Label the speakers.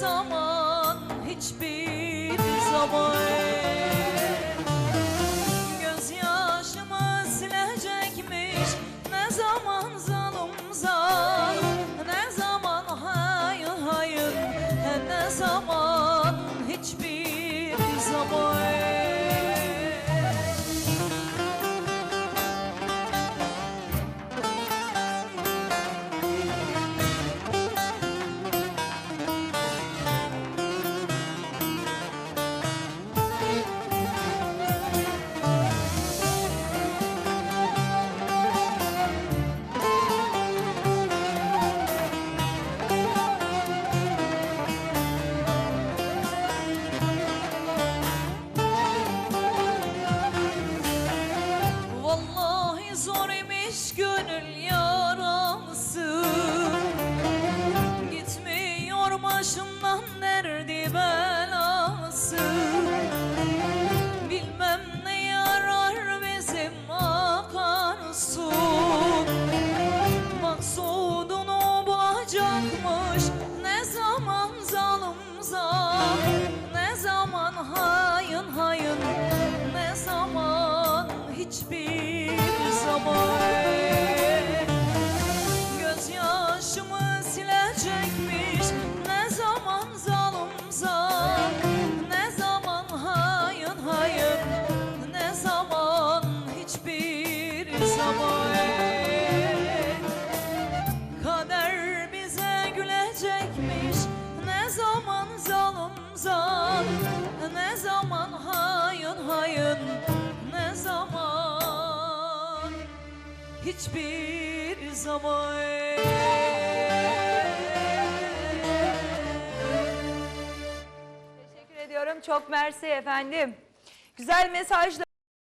Speaker 1: zaman hiçbir zaman. Gözyaşımı silecekmiş ne zaman zalim zalim Ne zaman hayır hayır ne zaman belası Bilmem ne yarar bizim akarsu Maksudun o bacakmış Ne zaman zalim zalim Ne zaman hayın hayın Ne zaman hiçbir zalim Ne zaman hayın hayın Ne zaman Hiçbir zaman
Speaker 2: Teşekkür ediyorum. Çok mersi efendim. Güzel mesajlar.